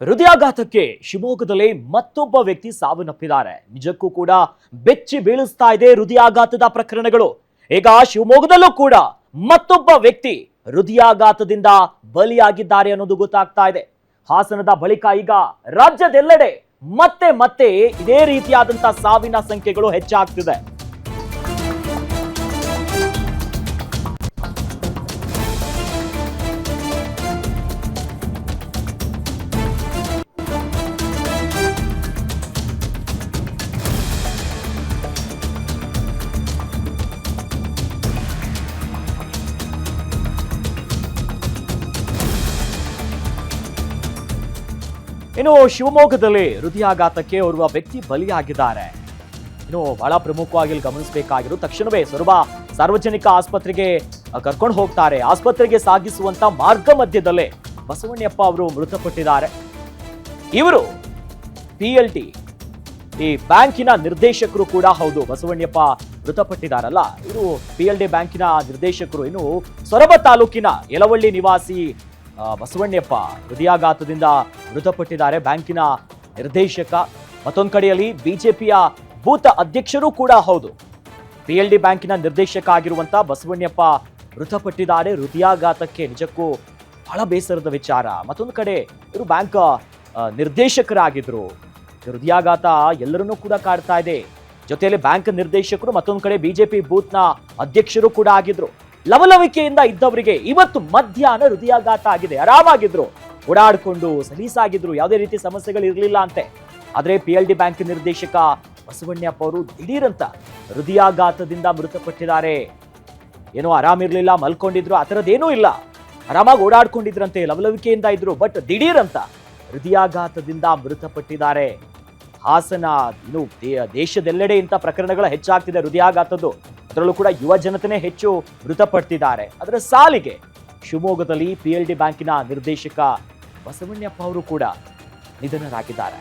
ಹೃದಯಾಘಾತಕ್ಕೆ ಶಿವಮೊಗ್ಗದಲ್ಲಿ ಮತ್ತೊಬ್ಬ ವ್ಯಕ್ತಿ ಸಾವನ್ನಪ್ಪಿದ್ದಾರೆ. ನಿಜಕ್ಕೂ ಕೂಡ ಬೆಚ್ಚಿ ಬೀಳಿಸ್ತಾ ಇದೆ ಹೃದಯಾಘಾತದ ಪ್ರಕರಣಗಳು. ಈಗ ಶಿವಮೊಗ್ಗದಲ್ಲೂ ಕೂಡ ಮತ್ತೊಬ್ಬ ವ್ಯಕ್ತಿ ಹೃದಯಾಘಾತದಿಂದ ಬಲಿಯಾಗಿದ್ದಾರೆ ಅನ್ನೋದು ಗೊತ್ತಾಗ್ತಾ ಇದೆ. ಹಾಸನದ ಬಳಿಕ ಈಗ ರಾಜ್ಯದೆಲ್ಲೆಡೆ ಮತ್ತೆ ಮತ್ತೆ ಇದೇ ರೀತಿಯಾದಂತಹ ಸಾವಿನ ಸಂಖ್ಯೆಗಳು ಹೆಚ್ಚಾಗ್ತಿದೆ. ಇನ್ನು ಶಿವಮೊಗ್ಗದಲ್ಲಿ ಹೃದಯಾಘಾತಕ್ಕೆ ಓರ್ವ ವ್ಯಕ್ತಿ ಬಲಿಯಾಗಿದ್ದಾರೆ. ಇನ್ನು ಬಹಳ ಪ್ರಮುಖವಾಗಿ ಇಲ್ಲಿ ತಕ್ಷಣವೇ ಸೊರಬ ಸಾರ್ವಜನಿಕ ಆಸ್ಪತ್ರೆಗೆ ಕರ್ಕೊಂಡು ಹೋಗ್ತಾರೆ. ಆಸ್ಪತ್ರೆಗೆ ಸಾಗಿಸುವಂತ ಮಾರ್ಗ ಮಧ್ಯದಲ್ಲೇ ಬಸವಣ್ಣಪ್ಪ ಅವರು ಮೃತಪಟ್ಟಿದ್ದಾರೆ. ಇವರು ಪಿ ಎಲ್ ಟಿ ಈ ಬ್ಯಾಂಕಿನ ನಿರ್ದೇಶಕರು ಕೂಡ ಹೌದು ಬಸವಣ್ಣಪ್ಪ ಮೃತಪಟ್ಟಿದ್ದಾರಲ್ಲ. ಇವರು ಪಿ ಎಲ್ ಡಿ ಬ್ಯಾಂಕಿನ ನಿರ್ದೇಶಕರು. ಇನ್ನು ಸೊರಬ ತಾಲೂಕಿನ ಯಲವಳ್ಳಿ ನಿವಾಸಿ ಬಸವಣ್ಣಪ್ಪ ಹೃದಯಾಘಾತದಿಂದ ಮೃತಪಟ್ಟಿದ್ದಾರೆ. ಬ್ಯಾಂಕಿನ ನಿರ್ದೇಶಕ ಮತ್ತೊಂದು ಕಡೆಯಲ್ಲಿ ಬಿಜೆಪಿಯ ಭೂತ ಅಧ್ಯಕ್ಷರು ಕೂಡ ಹೌದು. ಪಿ ಎಲ್ ಡಿ ಬ್ಯಾಂಕಿನ ನಿರ್ದೇಶಕ ಆಗಿರುವಂತ ಬಸವಣ್ಣಪ್ಪ ಮೃತಪಟ್ಟಿದ್ದಾರೆ. ಹೃದಯಾಘಾತಕ್ಕೆ ನಿಜಕ್ಕೂ ಬಹಳ ಬೇಸರದ ವಿಚಾರ. ಮತ್ತೊಂದು ಕಡೆ ಇವರು ಬ್ಯಾಂಕ್ ನಿರ್ದೇಶಕರಾಗಿದ್ರು. ಹೃದಯಾಘಾತ ಎಲ್ಲರನ್ನೂ ಕೂಡ ಕಾಡ್ತಾ ಇದೆ. ಜೊತೆಯಲ್ಲಿ ಬ್ಯಾಂಕ್ ನಿರ್ದೇಶಕರು ಮತ್ತೊಂದು ಕಡೆ ಬಿಜೆಪಿ ಬೂತ್ನ ಅಧ್ಯಕ್ಷರು ಕೂಡ ಆಗಿದ್ರು. ಲವಲವಿಕೆಯಿಂದ ಇದ್ದವರಿಗೆ ಇವತ್ತು ಮಧ್ಯಾಹ್ನ ಹೃದಯಾಘಾತ ಆಗಿದೆ. ಆರಾಮಾಗಿದ್ರು. ಓಡಾಡ್ಕೊಂಡು ಸಲೀಸಾಗಿದ್ರು. ಯಾವುದೇ ರೀತಿ ಸಮಸ್ಯೆಗಳು ಇರಲಿಲ್ಲ ಅಂತೆ. ಆದ್ರೆ ಪಿ ಎಲ್ ಡಿ ಬ್ಯಾಂಕ್ ನಿರ್ದೇಶಕ ಬಸವಣ್ಣಪ್ಪ ಅವರು ದಿಢೀರಂತ ಹೃದಯಾಘಾತದಿಂದ ಮೃತಪಟ್ಟಿದ್ದಾರೆ. ಏನೋ ಆರಾಮಿರ್ಲಿಲ್ಲ ಮಲ್ಕೊಂಡಿದ್ರು. ಆ ಥರದ್ದೇನೂ ಇಲ್ಲ. ಆರಾಮಾಗಿ ಓಡಾಡ್ಕೊಂಡಿದ್ರಂತೆ, ಲವಲವಿಕೆಯಿಂದ ಇದ್ರು. ಬಟ್ ದಿಢೀರಂತ ಹೃದಯಾಘಾತದಿಂದ ಮೃತಪಟ್ಟಿದ್ದಾರೆ. ಹಾಸನ, ಇನ್ನು ದೇಶದೆಲ್ಲೆಡೆ ಇಂಥ ಪ್ರಕರಣಗಳು ಹೆಚ್ಚಾಗ್ತಿದೆ ಹೃದಯಾಘಾತದ್ದು. ಅದರಲ್ಲೂ ಕೂಡ ಯುವ ಜನತೆನೇ ಹೆಚ್ಚು ಮೃತಪಡ್ತಿದ್ದಾರೆ. ಅದರ ಸಾಲಿಗೆ ಶಿವಮೊಗ್ಗದಲ್ಲಿ ಪಿ ಎಲ್ ಡಿ ಬ್ಯಾಂಕಿನ ನಿರ್ದೇಶಕ ಬಸವಣ್ಣಪ್ಪ ಅವರು ಕೂಡ ನಿಧನರಾಗಿದ್ದಾರೆ.